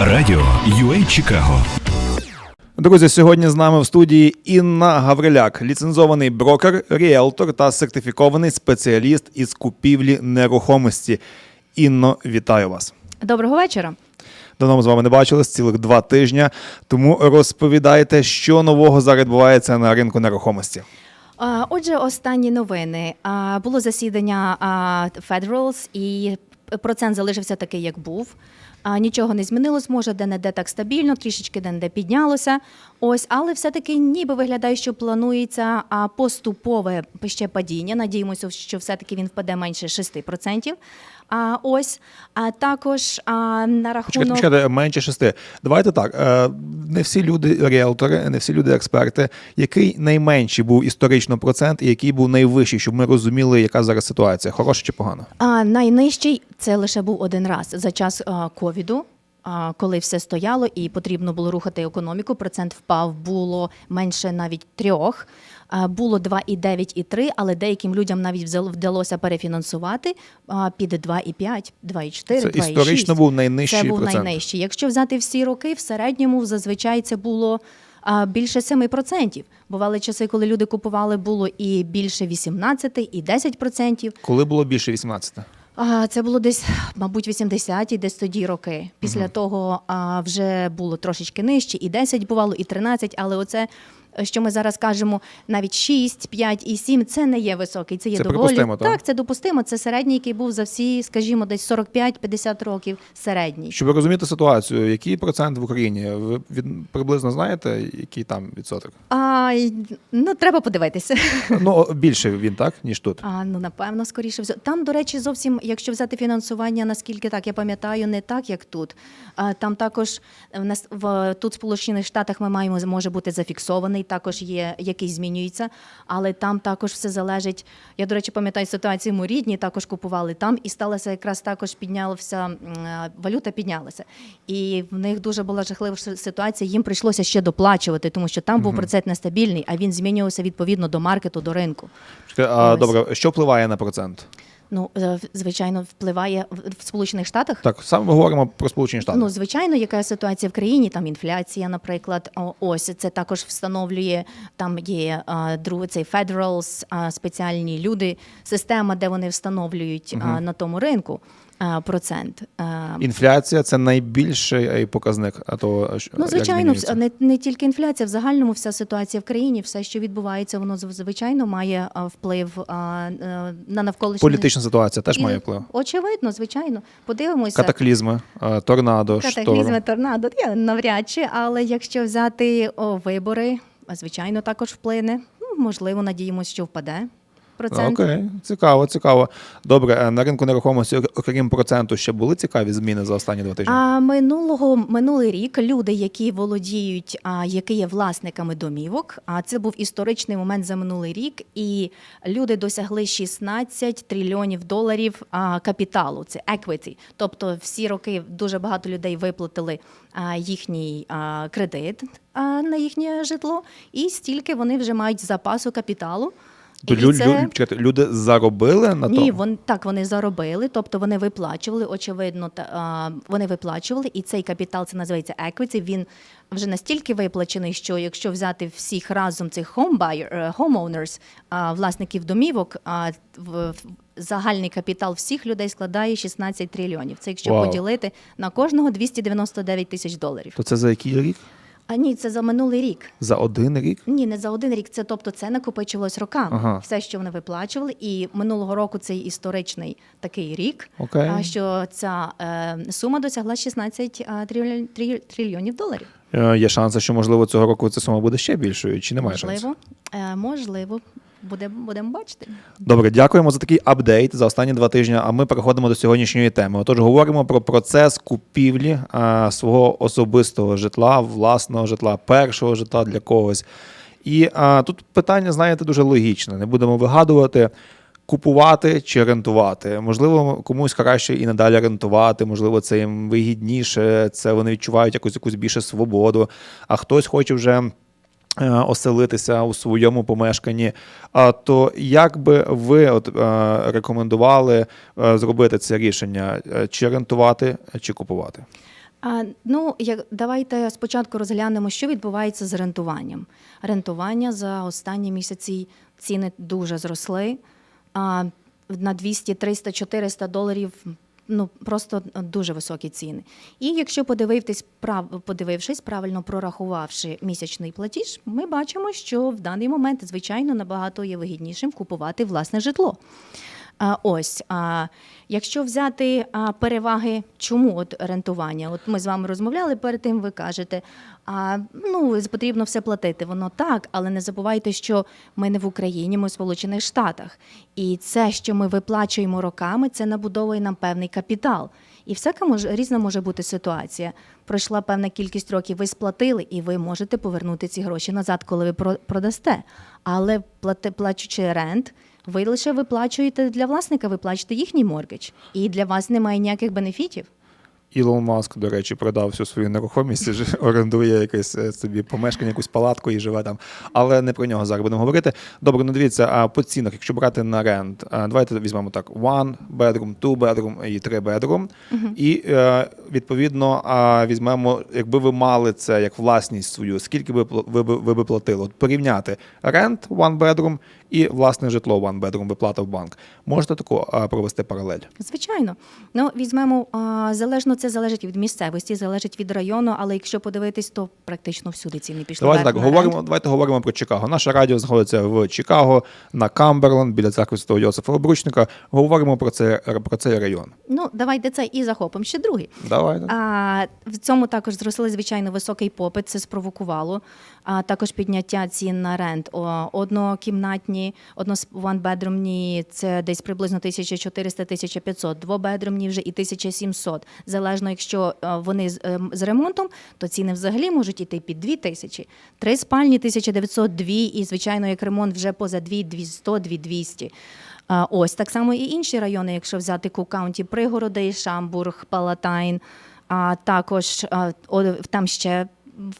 Радіо UA Чикаго. Друзі, сьогодні з нами в студії Інна Гавриляк, ліцензований брокер, ріелтор та сертифікований спеціаліст із купівлі нерухомості. Інно, вітаю вас. Доброго вечора. Давно ми з вами не бачились цілих два тижні. Тому розповідайте, що нового зараз відбувається на ринку нерухомості. Отже, останні новини. Було засідання Federals і процент залишився такий, як був. А, Нічого не змінилось, може, де-не-де так стабільно, трішечки де-не-де піднялося. Ось, але все-таки ніби виглядає, що планується поступове ще падіння. Надіємося, що все-таки він впаде менше 6%. А ось, а також а, на рахунок. чекайте, менше шести. Давайте так. е, Не всі люди ріелтори, не всі люди експерти. Який найменший був історично процент і який був найвищий, щоб ми розуміли, яка зараз ситуація, хороша чи погана? А найнижчий це лише був один раз за час а, ковіду. а, Коли все стояло і потрібно було рухати економіку, процент впав було менше навіть трьох. А, Було 2,9 і 3, але деяким людям навіть вдалося перефінансувати а, під 2,5, 2,4, Це 2,6. історично був найнижчий Це був процент. найнижчий. Якщо взяти всі роки, в середньому зазвичай це було більше 7%. Бували часи, коли люди купували, було і більше 18, і 10%. Коли було більше 18? А, Це було десь, мабуть, 80-ті, десь тоді роки. Після того а, вже було трошечки нижче, і 10 бувало, і 13, але оце. Що ми зараз кажемо, навіть 6, 5 і 7, це не є високий, це є Це доволі так? так. Це допустимо. Це середній, який був за всі, скажімо, десь 45-50 років. Середній. Щоб ви розумієте ситуацію, який процент в Україні? Ви від, приблизно знаєте, який там відсоток? А, ну треба подивитися. Ну, більше він, так, ніж тут. А ну напевно, скоріше все. Там, до речі, зовсім, якщо взяти фінансування, наскільки так я пам'ятаю, не так як тут. А, там також в нас в тут, в Сполучених Штатах, ми маємо може бути зафіксований, також є який змінюється, але там також все залежить. Я, до речі, пам'ятаю ситуацію мої рідні, також купували там, і сталося якраз також піднялася е, валюта, піднялася. І в них дуже була жахлива ситуація. Їм прийшлося ще доплачувати, тому що там був процент нестабільний, а він змінювався відповідно до маркету, до ринку. А, Ось. добре, що впливає на процент? Ну, е, звичайно, впливає в Сполучених Штатах. Так, саме ми говоримо про Сполучені Штати. Ну, звичайно, яка ситуація в країні, там інфляція, наприклад, ось це також встановлює. Там є а, друге цей Federals, спеціальні люди, система, де вони встановлюють угу. на тому ринку процент. Інфляція це найбільший е, показник. А то Ну, звичайно, не, не тільки інфляція, в загальному вся ситуація в країні, все, що відбувається, воно звичайно має вплив е, на навколишнє політична ситуація теж І, має вплив. Очевидно, звичайно. Подивимося. Катаклізми, е, торнадо, Катаклізми, шторм. торнадо, я навряд чи, але якщо взяти о, вибори, звичайно, також вплине. Ну, можливо, надіємося, що впаде. Окей, цікаво, цікаво. Добре, е, на ринку нерухомості, окрім проценту, ще були цікаві зміни за останні два тижні. А минулого минулий рік люди, які володіють, а які є власниками домівок, а це був історичний момент за минулий рік, і люди досягли 16 трильйонів доларів а, капіталу. Це equity. Тобто всі роки дуже багато людей виплатили а, їхній а, кредит а, на їхнє житло, і стільки вони вже мають запасу капіталу. То лю, це- лю, чекайте, люди заробили на ні, тому? вон так вони заробили, тобто вони виплачували. Очевидно, та а, вони виплачували, і цей капітал це називається equity, Він вже настільки виплачений, що якщо взяти всіх разом цих home buyer, е, homeowners, а, власників домівок, а в, в- загальний капітал всіх людей складає 16 трильйонів. Це якщо Вау. поділити на кожного 299 тисяч доларів. То це за який рік? А ні, це за минулий рік. За один рік? Ні, не за один рік. Це тобто це накопичилось роками. Ага. Все, що вони виплачували, і минулого року цей історичний такий рік. Окей. А що ця е, сума досягла 16 е, трильйон- триль- трильйонів доларів. Е, Є шанси, що можливо цього року ця сума буде ще більшою, чи немає шансів? можливо, е, можливо, буде, будемо бачити. Добре, дякуємо за такий апдейт за останні два тижні. А ми переходимо до сьогоднішньої теми. Отож, говоримо про процес купівлі а, свого особистого житла, власного житла, першого житла для когось. І а, тут питання, знаєте, дуже логічне. Не будемо вигадувати. Купувати чи рентувати? Можливо, комусь краще і надалі рентувати, можливо, це їм вигідніше, це вони відчувають якусь якусь більше свободу, а хтось хоче вже оселитися у своєму помешканні. А то як би ви от, е, рекомендували е, зробити це рішення, Е, чи рентувати, чи купувати? А, ну, як, давайте спочатку розглянемо, що відбувається з рентуванням. Рентування за останні місяці ціни дуже зросли. А, на 200, 300, 400 доларів ну, просто дуже високі ціни. І якщо подивитись, прав, подивившись, правильно прорахувавши місячний платіж, ми бачимо, що в даний момент, звичайно, набагато є вигіднішим купувати власне житло. Ось, а, якщо взяти переваги, чому от рентування? От ми з вами розмовляли перед тим, ви кажете, а, ну, потрібно все платити. Воно так, але не забувайте, що ми не в Україні, ми в Сполучених Штатах. І це, що ми виплачуємо роками, це набудовує нам певний капітал. І всяка може різна може бути ситуація. Пройшла певна кількість років, ви сплатили, і ви можете повернути ці гроші назад, коли ви про- продасте. Але плати, плачучи рент, ви лише виплачуєте для власника, ви плачете їхній моргідж. І для вас немає ніяких бенефітів. Ілон Маск, до речі, продав всю свою нерухомість, орендує якесь е, собі помешкання, якусь палатку і живе там. Але не про нього зараз будемо говорити. Добре, ну дивіться, а по цінах, якщо брати на рент, давайте візьмемо так: one bedroom, two bedroom і three bedroom. І е, відповідно візьмемо, якби ви мали це як власність свою, скільки ви, би- ви би платили? От порівняти рент one bedroom і власне житло one bedroom, виплата в банк. Можете таку провести паралель? Звичайно, ну візьмемо залежно, це залежить від місцевості, залежить від району, але якщо подивитись, то практично всюди ціни пішли. Давайте так говоримо. Давайте говоримо про Чикаго. Наше радіо знаходиться в Чикаго на Камберленд біля церкви Святого Йосифа Обручника. Говоримо про це про цей район. Ну давайте це і захопимо ще другий. Давайте. А, в цьому також зросли звичайно високий попит. Це спровокувало. А також підняття цін на рент. О, однокімнатні, однобедромні це десь приблизно 1400-1500, двобедромні вже і 1700. Залежно, якщо е, вони з, ем, з ремонтом, то ціни взагалі можуть іти під 2000. Три спальні 1902 і звичайно, як ремонт вже поза 200, 2200. Ось так само і інші райони, якщо взяти Кукаунті, Пригороди, Шамбург, Палатайн, а також о, там ще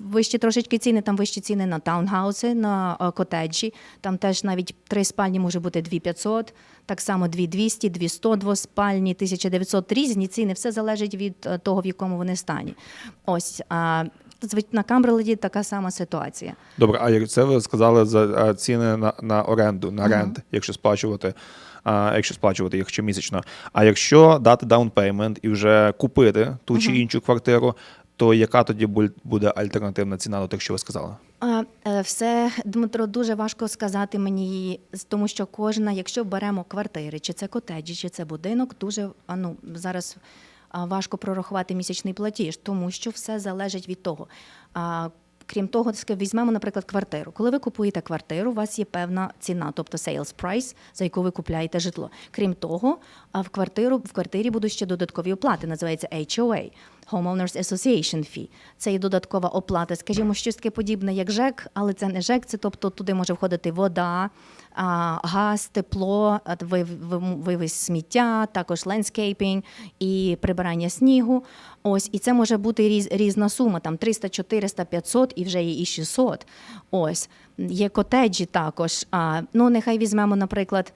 вищі трошечки ціни, там вищі ціни на таунхауси, на а, котеджі. Там теж навіть три спальні може бути 2500, так само 2200, 200 двоспальні, 1900 різні ціни. Все залежить від е, того, в якому вони стані. Ось на Камберленді така сама ситуація. Добре, а як це ви сказали за ціни на, на оренду, на рент, якщо сплачувати. А, якщо сплачувати їх щомісячно. А якщо дати payment і вже купити ту чи іншу квартиру, то яка тоді буде альтернативна ціна до тих, що ви сказали? Е, Все, Дмитро, дуже важко сказати мені, з- тому що кожна, якщо беремо квартири, чи це котеджі, чи це будинок, дуже ну, зараз важко прорахувати місячний платіж, тому що все залежить від того. Крім того, візьмемо, наприклад, квартиру. Коли ви купуєте квартиру, у вас є певна ціна, тобто sales price, за яку ви купляєте житло. Крім того, в квартиру в квартирі будуть ще додаткові оплати, називається HOA – Homeowners Association Fee. Це є додаткова оплата, скажімо, щось таке подібне, як ЖЕК, але це не ЖЕК, це тобто туди може входити вода, газ, тепло, вивіз сміття, також лендскейпінг і прибирання снігу. Ось, і це може бути різ, різна сума, там 300, 400, 500 і вже є і 600. Ось. Є котеджі також. А, ну, нехай візьмемо, наприклад,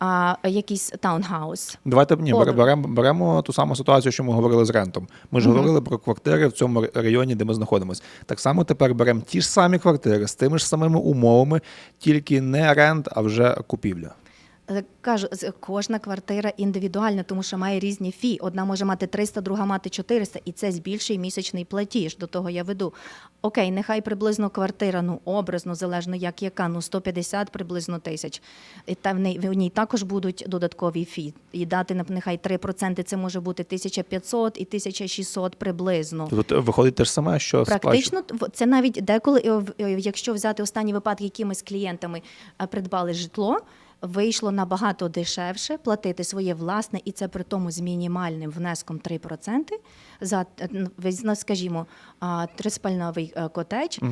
а, якийсь таунхаус. Давайте ні, О, беремо, беремо, ту саму ситуацію, що ми говорили з рентом. Ми ж говорили про квартири в цьому районі, де ми знаходимося. Так само тепер беремо ті ж самі квартири з тими ж самими умовами, тільки не рент, а вже купівля. Е, Кажу, кожна квартира індивідуальна, тому що має різні фі. Одна може мати 300, друга мати 400, і це збільшує місячний платіж. До того я веду. Окей, нехай приблизно квартира, ну образно, залежно як яка, ну 150 приблизно тисяч. І та в ній, в ній також будуть додаткові фі. І дати нехай 3% це може бути 1500 і 1600 приблизно. Тобто виходить те ж саме, що Практично в- це навіть деколи, е, е, якщо взяти останні випадки, які ми з клієнтами е, придбали житло. Вийшло набагато дешевше платити своє власне, і це при тому з мінімальним внеском 3% за е, н- візьме, скажімо, а, триспальновий котеч. а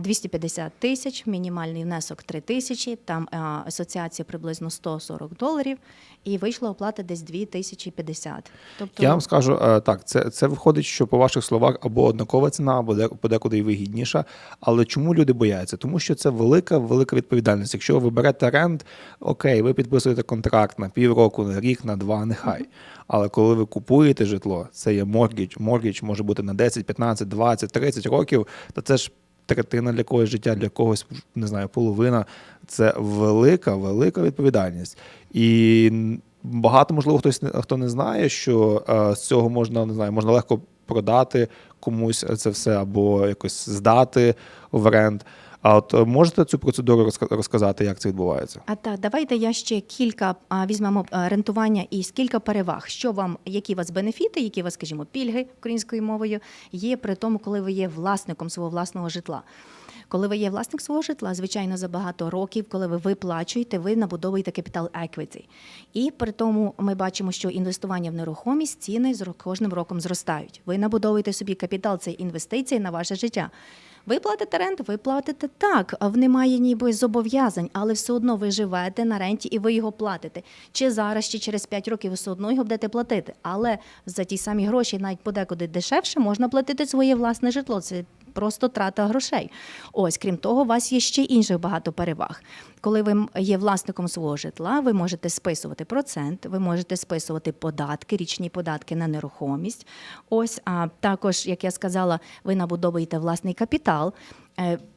250 тисяч, мінімальний внесок 3 тисячі, там асоціація приблизно 140 доларів, і вийшла оплата десь 2050. Тобто, Я вам скажу е, так, це, це виходить, що по ваших словах або однакова ціна, або де- подекуди і вигідніша. Але чому люди бояться? Тому що це велика, велика відповідальність. Якщо ви берете рент, окей, ви підписуєте контракт на півроку, на рік, на два, нехай. Але коли ви купуєте житло, це є моргідж. Моргідж може бути на 10, 15, 20, 30 років, то це ж третина для когось життя, для когось, не знаю, половина. Це велика, велика відповідальність. І багато, можливо, хтось хто не знає, що е, з цього можна не знаю, можна легко продати комусь це все або якось здати в оренд. А от е, можете цю процедуру розка- розказати, як це відбувається? А так, давайте я ще кілька візьмемо а, рентування і скільки переваг. Що вам, які у вас бенефіти, які у вас, скажімо, пільги українською мовою є при тому, коли ви є власником свого власного житла. Коли ви є власник свого житла, звичайно, за багато років, коли ви виплачуєте, ви набудовуєте капітал equity. І при тому ми бачимо, що інвестування в нерухомість ціни з кожним роком зростають. Ви набудовуєте собі капітал, це інвестиції на ваше життя. Ви платите рент, ви платите так, в немає ніби зобов'язань, але все одно ви живете на ренті і ви його платите. Чи зараз, чи через 5 років ви все одно його будете платити. Але за ті самі гроші, навіть подекуди дешевше, можна платити своє власне житло. Це просто трата грошей. Ось, крім того, у вас є ще інших багато переваг. Коли ви є власником свого житла, ви можете списувати процент, ви можете списувати податки, річні податки на нерухомість. Ось, а також, як я сказала, ви набудовуєте власний капітал.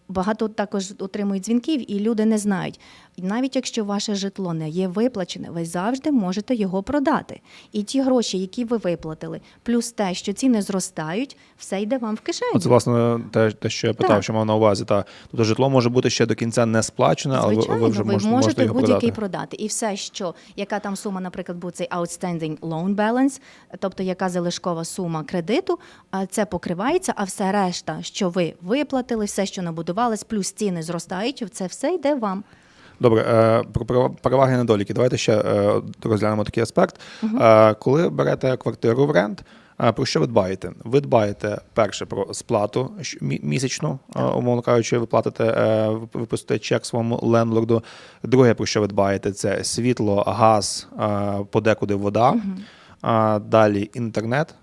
Багато також отримують дзвінків, і люди не знають. Навіть якщо ваше житло не є виплачене, ви завжди можете його продати. І ті гроші, які ви виплатили, плюс те, що ціни зростають, все йде вам в кишеню. Оце власне те, те, що я питав, Так. що мав на увазі. Та тобто житло може бути ще до кінця не сплачене, але ви, Звичайно, ви вже можете, можете його будь-який продати. І все, що яка там сума, наприклад, був цей outstanding loan balance, тобто яка залишкова сума кредиту, це покривається, а все решта, що ви виплатили, все, що набудувалось, плюс ціни зростають, це все йде вам. Добре, е, про переваги і недоліки. Давайте ще е, розглянемо такий аспект. Е, Коли берете квартиру в рент, про що ви дбаєте? Ви дбаєте перше про сплату місячну, умовно кажучи, ви платите, ви випустите чек своєму лендлорду. Друге, про що ви дбаєте, це світло, газ, подекуди вода. А Далі інтернет,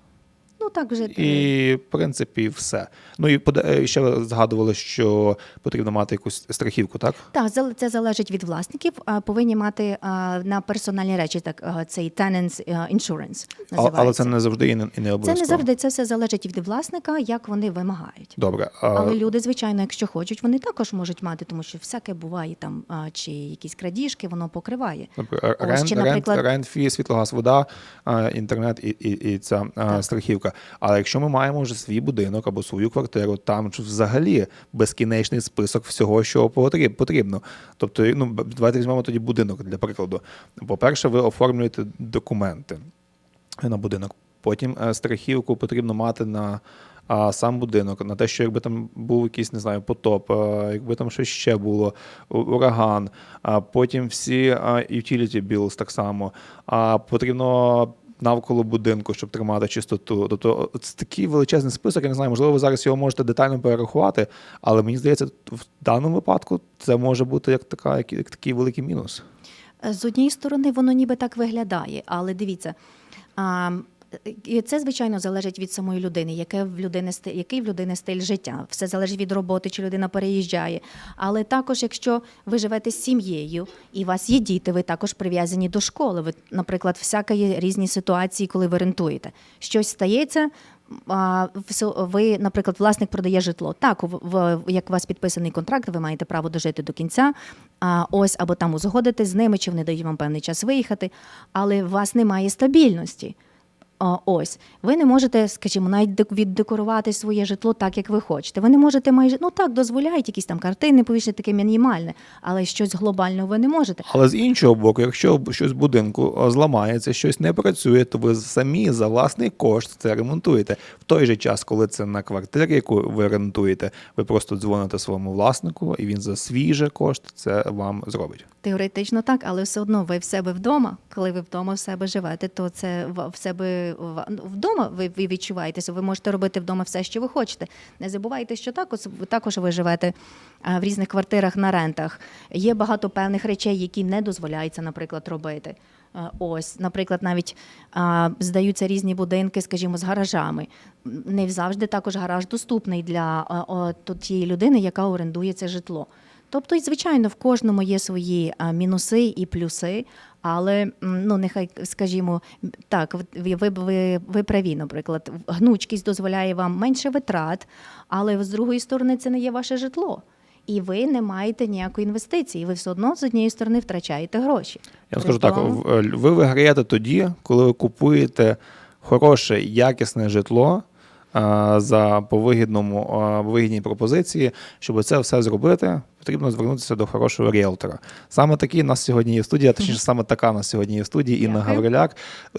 Ну так вже і, в принципі, все. Ну і е, ще ви згадували, що потрібно мати якусь страхівку, так? Так, це залежить від власників. Повинні мати на персональні речі так цей tenants а, insurance А- називається. Але це не завжди і не, і не Це не завжди це все залежить від власника, як вони вимагають. Добре. А, Але люди, звичайно, якщо хочуть, вони також можуть мати, тому що всяке буває там, чи якісь крадіжки, воно покриває. Наприклад, Ось, рент, чи, наприклад- рент фі, світлогаз, вода, інтернет і, і, і ця а, страхівка. Але якщо ми маємо вже свій будинок або свою квартиру, там взагалі безкінечний список всього, що потрібно. Тобто, ну давайте візьмемо тоді будинок для прикладу. По-перше, ви оформлюєте документи на будинок. Потім е, страхівку потрібно мати на а, сам будинок, на те, що якби там був якийсь, не знаю, потоп, е, якби там щось ще було, ураган, а потім всі utility bills так само. А потрібно навколо будинку, щоб тримати чистоту. Тобто це такий величезний список. Я не знаю, можливо, ви зараз його можете детально перерахувати, але мені здається, в даному випадку це може бути як така, як, як такий великий мінус. З однієї сторони, воно ніби так виглядає, але дивіться. І це, звичайно, залежить від самої людини, яке в людини який в людини стиль життя. Все залежить від роботи, чи людина переїжджає. Але також, якщо ви живете з сім'єю і у вас є діти, ви також прив'язані до школи. Ви, наприклад, всяка є різні ситуації, коли ви рентуєте. Щось стається. Ви, наприклад, власник продає житло. Так, як у вас підписаний контракт, ви маєте право дожити до кінця. А ось або там узгодити з ними, чи вони дають вам певний час виїхати, але у вас немає стабільності. Ось ви не можете, скажімо, навіть дек- віддекорувати своє житло так, як ви хочете. Ви не можете майже ну так дозволяють якісь там картини повішати таке мінімальне, але щось глобального ви не можете. Але з іншого боку, якщо щось в будинку зламається, щось не працює, то ви самі за власний кошт це ремонтуєте. В той же час, коли це на квартирі, яку ви рентуєте, ви просто дзвоните своєму власнику, і він за свій же кошт це вам зробить. Теоретично так, але все одно ви в себе вдома. Коли ви вдома в себе живете, то це в себе вдома ви, відчуваєтеся, ви можете робити вдома все, що ви хочете. Не забувайте, що також, також ви живете в різних квартирах на рентах. Є багато певних речей, які не дозволяється, наприклад, робити. Ось, наприклад, навіть а, здаються різні будинки, скажімо, з гаражами. Не завжди також гараж доступний для а, то- тієї людини, яка орендує це житло. Тобто, звичайно, в кожному є свої мінуси і плюси, але ну нехай скажімо, так, ви, ви, ви, ви праві, наприклад, гнучкість дозволяє вам менше витрат, але з другої сторони це не є ваше житло. І ви не маєте ніякої інвестиції. Ви все одно з однієї сторони втрачаєте гроші. Я скажу так: е, ви виграєте тоді, коли ви купуєте хороше, якісне житло. За по вигідному а, вигідній пропозиції, щоб це все зробити, потрібно звернутися до хорошого ріелтора. Саме такий у нас сьогодні є в студії, а точніше, саме така у нас сьогодні є в студії Інна Гавриляк.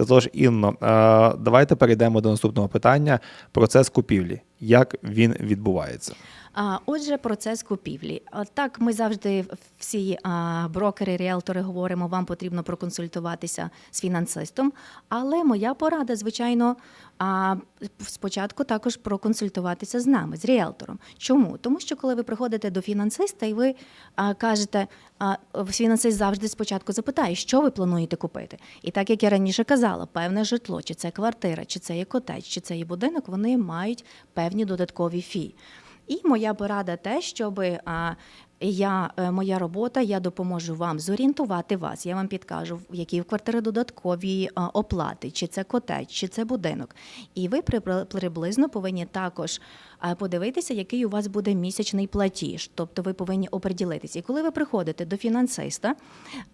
Тож, Інно, е, давайте перейдемо до наступного питання: процес купівлі. Як він відбувається? Отже, процес купівлі. Так, ми завжди всі брокери, ріелтори говоримо, вам потрібно проконсультуватися з фінансистом. Але моя порада, звичайно, спочатку також проконсультуватися з нами, з ріелтором. Чому? Тому що коли ви приходите до фінансиста і ви кажете, фінансист завжди спочатку запитає, що ви плануєте купити. І так як я раніше казала, певне житло, чи це квартира, чи це є котедж, чи це є будинок, вони мають певні додаткові фі. І моя порада те, щоб я, е, моя робота, я допоможу вам зорієнтувати вас. Я вам підкажу, які в квартири додаткові оплати, чи це котеч, чи це будинок. І ви прибли- приблизно повинні також подивитися, який у вас буде місячний платіж. Тобто ви повинні оприділитися. І коли ви приходите до фінансиста,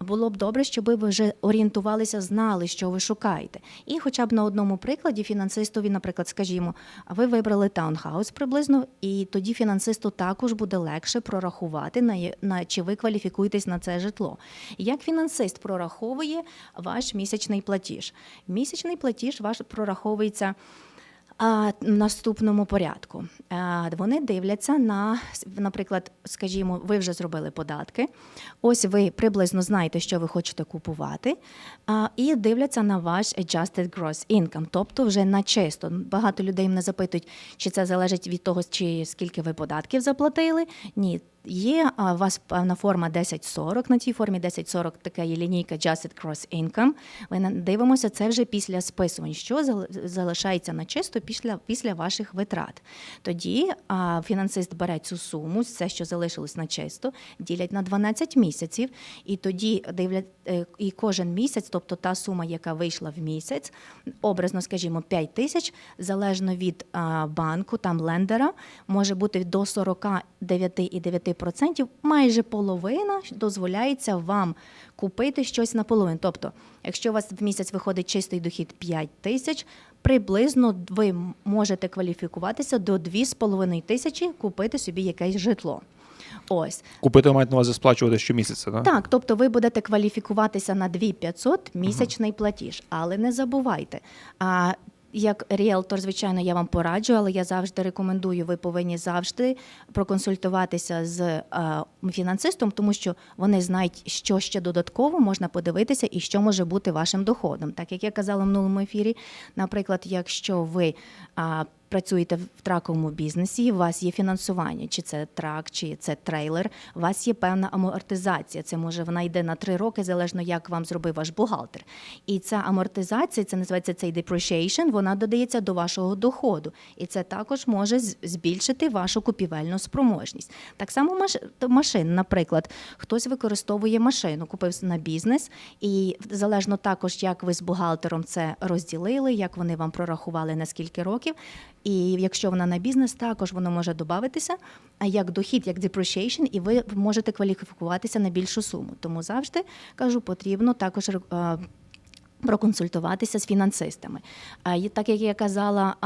було б добре, щоб ви вже орієнтувалися, знали, що ви шукаєте. І хоча б на одному прикладі фінансистові, наприклад, скажімо, ви вибрали таунхаус приблизно, і тоді фінансисту також буде легше прорахувати, на, на чи ви кваліфікуєтесь на це житло. Як фінансист прораховує ваш місячний платіж? Місячний платіж ваш прораховується. В наступному порядку вони дивляться на, наприклад, скажімо, ви вже зробили податки. Ось ви приблизно знаєте, що ви хочете купувати, і дивляться на ваш adjusted gross income, тобто вже на чисто. Багато людей мене запитують, чи це залежить від того, чи скільки ви податків заплатили. Ні. Є у вас певна форма 1040. На цій формі 1040 така є лінійка Adjusted Gross Income. Ми дивимося це вже після списувань, що зал- залишається на чисто після, після ваших витрат. Тоді а, фінансист бере цю суму, все, що залишилось на чисто, ділять на 12 місяців, і тоді дивлять е, і кожен місяць, тобто та сума, яка вийшла в місяць, образно, скажімо, 5 тисяч, залежно від банку, там лендера, може бути до 49,9%, майже половина дозволяється вам купити щось наполовину. Тобто, якщо у вас в місяць виходить чистий дохід 5 тисяч, приблизно ви можете кваліфікуватися до 2,5 тисячі купити собі якесь житло. Ось Купити маєте на увазі сплачувати щомісяця, так? так, тобто ви будете кваліфікуватися на 2500 місячний платіж, але не забувайте. А як ріелтор, звичайно, я вам пораджу, але я завжди рекомендую, ви повинні завжди проконсультуватися з е, фінансистом, тому що вони знають, що ще додатково можна подивитися і що може бути вашим доходом. Так як я казала в минулому ефірі, наприклад, якщо ви працюєте в траковому бізнесі, у вас є фінансування, чи це трак, чи це трейлер, у вас є певна амортизація. Це може вона йде на три роки, залежно як вам зробив ваш бухгалтер. І ця амортизація, це називається цей depreciation, вона додається до вашого доходу. І це також може збільшити вашу купівельну спроможність. Так само маш... машин, наприклад, хтось використовує машину, купив на бізнес, і залежно також, як ви з бухгалтером це розділили, як вони вам прорахували на скільки років. І якщо вона на бізнес, також воно може додатися, а як дохід, як depreciation, і ви можете кваліфікуватися на більшу суму. Тому завжди кажу, потрібно також е, Проконсультуватися з фінансистами. Так як я казала,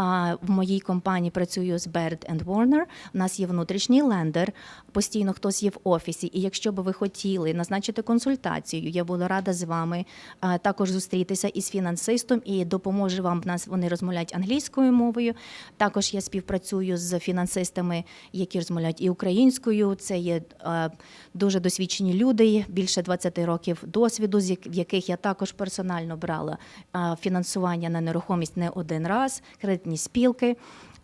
в моїй компанії працюю з Baird Warner, У нас є внутрішній лендер, постійно хтось є в офісі. І якщо б ви хотіли назначити консультацію, я була рада з вами також зустрітися із фінансистом і допоможе вам. Нас вони розмовляють англійською мовою. Також я співпрацюю з фінансистами, які розмовляють і українською. Це є дуже досвідчені люди, більше 20 років досвіду, в яких я також персонально брала фінансування на нерухомість не один раз, кредитні спілки.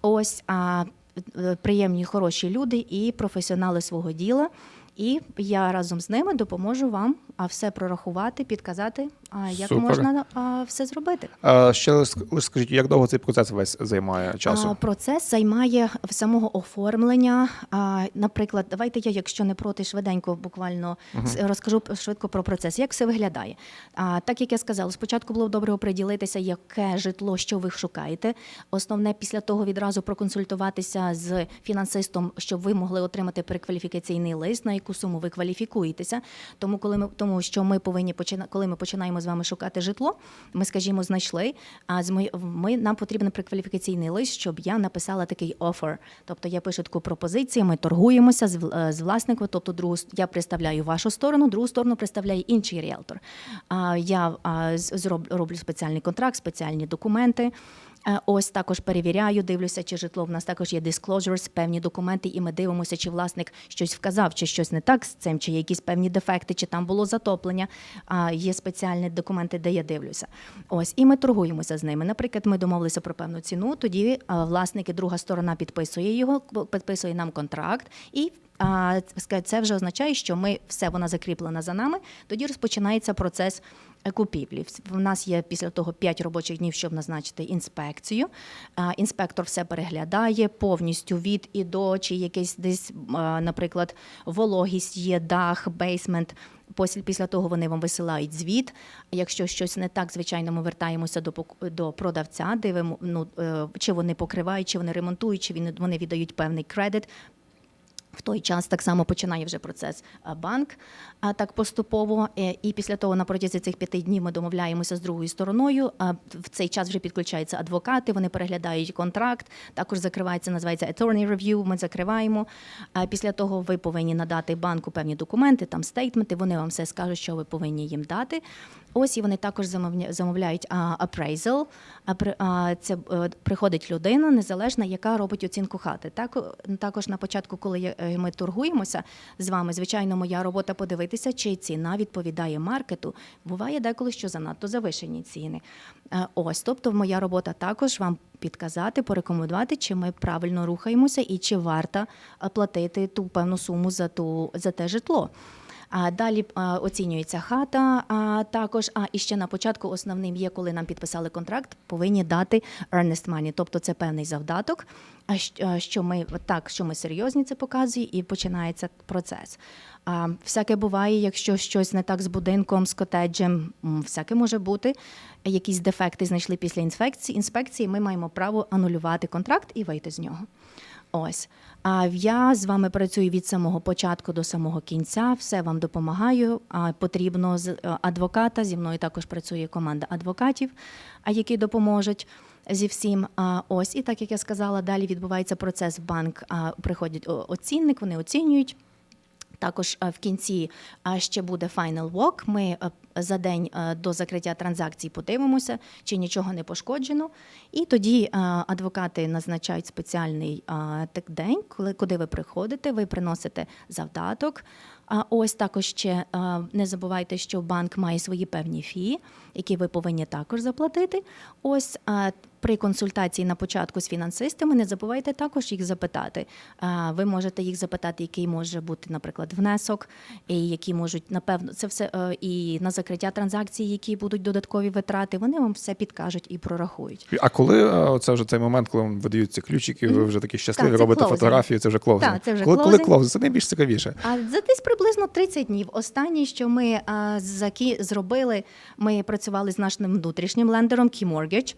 Ось е, приємні, хороші люди і професіонали свого діла. І я разом з ними допоможу вам а, все прорахувати, підказати, а, як Супер. можна а, все зробити. А, ще скажіть, як довго цей процес весь займає часу? А, Процес займає в самого оформлення. А, Наприклад, давайте я, якщо не проти, швиденько буквально с- розкажу швидко про процес. Як все виглядає? А, Так як я сказала, спочатку було б добре оприділитися, яке житло, що ви шукаєте. Основне після того відразу проконсультуватися з фінансистом, щоб ви могли отримати перекваліфікаційний лист, на яку суму ви кваліфікуєтеся. Тому, коли ми тому, що ми повинні почина, коли ми починаємо з вами шукати житло, ми, скажімо, знайшли. А з мої, ми нам потрібен прекваліфікаційний лист, щоб я написала такий офер. Тобто я пишу таку пропозицію, ми торгуємося з, е, з власником. Тобто, другу я представляю вашу сторону, другу сторону представляє інший ріелтор. А я а, зроб, роблю спеціальний контракт, спеціальні документи. Е, Ось також перевіряю, дивлюся, чи житло в нас також є disclosures, певні документи, і ми дивимося, чи власник щось вказав, чи щось не так з цим, чи є якісь певні дефекти, чи там було затоплення. А є спеціальні документи, де я дивлюся. Ось і ми торгуємося з ними. Наприклад, ми домовилися про певну ціну. Тоді а, власник і друга сторона підписує його, підписує нам контракт і. А це вже означає, що ми все вона закріплена за нами. Тоді розпочинається процес е, купівлі. В нас є після того 5 робочих днів, щоб назначити інспекцію. Інспектор все переглядає повністю від і до, чи якийсь десь, наприклад, вологість є, дах, бейсмент. Після, того вони вам висилають звіт. Якщо щось не так, звичайно, ми вертаємося до до продавця, дивимо, ну е, чи вони покривають, чи вони ремонтують, чи вони віддають певний кредит. В той час так само починає вже процес банк так поступово. Е, І після того на протязі цих п'яти днів ми домовляємося з другою стороною. В цей час вже підключаються адвокати, вони переглядають контракт. Також закривається, називається attorney review, Ми закриваємо. Після того ви повинні надати банку певні документи, там стейтменти. Вони вам все скажуть, що ви повинні їм дати. Ось і вони також замовляють appraisal. Це е, приходить людина незалежна, яка робить оцінку хати. Так також на початку, коли е, ми торгуємося з вами, звичайно, моя робота подивитися, чи ціна відповідає маркету. Буває деколи, що занадто завишені ціни. Е, Ось, тобто, моя робота також вам підказати, порекомендувати, чи ми правильно рухаємося і чи варто е, платити ту певну суму за ту за те житло. А далі оцінюється хата. А також а і ще на початку основним є, коли нам підписали контракт, повинні дати earnest money, тобто це певний завдаток. А що ми так, що ми серйозні, це показує, і починається процес. А, всяке буває, якщо щось не так з будинком, з котеджем, всяке може бути. Якісь дефекти знайшли після інспекції. Інспекції ми маємо право анулювати контракт і вийти з нього. Ось. А я з вами працюю від самого початку до самого кінця. Все вам допомагаю. А потрібно з е, адвоката. Зі мною також працює команда адвокатів, які допоможуть. Зі всім, а ось і так як я сказала, далі відбувається процес в банк. А приходять оцінник, вони оцінюють. Також е, в кінці е, ще буде final walk. Ми е, за день до закриття транзакцій подивимося, чи нічого не пошкоджено. І тоді адвокати назначають спеціальний так день, коли куди ви приходите, ви приносите завдаток. А ось також ще не забувайте, що банк має свої певні фі, які ви повинні також заплатити. Ось при консультації на початку з фінансистами не забувайте також їх запитати. А, Ви можете їх запитати, який може бути, наприклад, внесок, і які можуть напевно це все е, і на закриття транзакцій, які будуть додаткові витрати. Вони вам все підкажуть і прорахують. А коли е, це вже цей момент, коли вам видають ці ключики, ви вже такі щасливі, Так, робите closing. фотографії, це вже клоузинг. Так, це вже коли, коли клоузинг? Це найбільш цікавіше. А за десь приблизно 30 днів. Останнє, що ми а, закі зробили, ми працювали з нашим внутрішнім лендером Key Mortgage.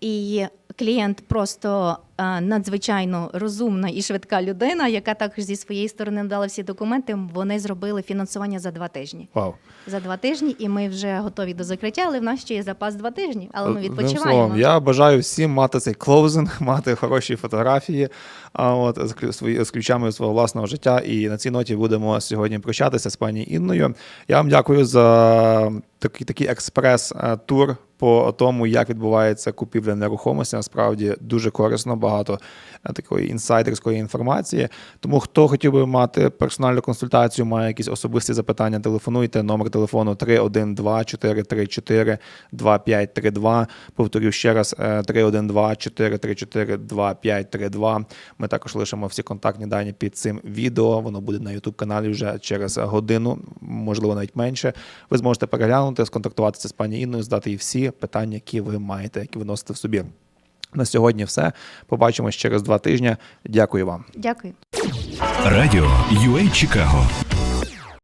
І клієнт просто надзвичайно розумна і швидка людина, яка також зі своєї сторони надала всі документи. Вони зробили фінансування за два тижні. Вау. За два тижні, і ми вже готові до закриття, але в нас ще є запас два тижні. Але ми відпочиваємо. словом, я бажаю всім мати цей клоузинг, мати хороші фотографії а от з ключами свого власного життя. І на цій ноті будемо сьогодні прощатися з пані Інною. Я вам дякую за такий такий експрес-тур по тому, як відбувається купівля нерухомості. Насправді дуже корисно. Багато е, такої інсайдерської інформації. Тому хто хотів би мати персональну консультацію, має якісь особисті запитання, телефонуйте. Номер телефону 312 434 2532. Повторю ще раз е, 312 434 2532. Ми також лишимо всі контактні дані під цим відео. Воно буде на YouTube каналі вже через годину, можливо, навіть менше. Ви зможете переглянути, сконтактуватися з пані Інною, здати їй всі питання, які ви маєте, які ви носите в собі. На сьогодні все. Побачимось через два тижні. Дякую вам. Дякую. Радіо UA Чикаго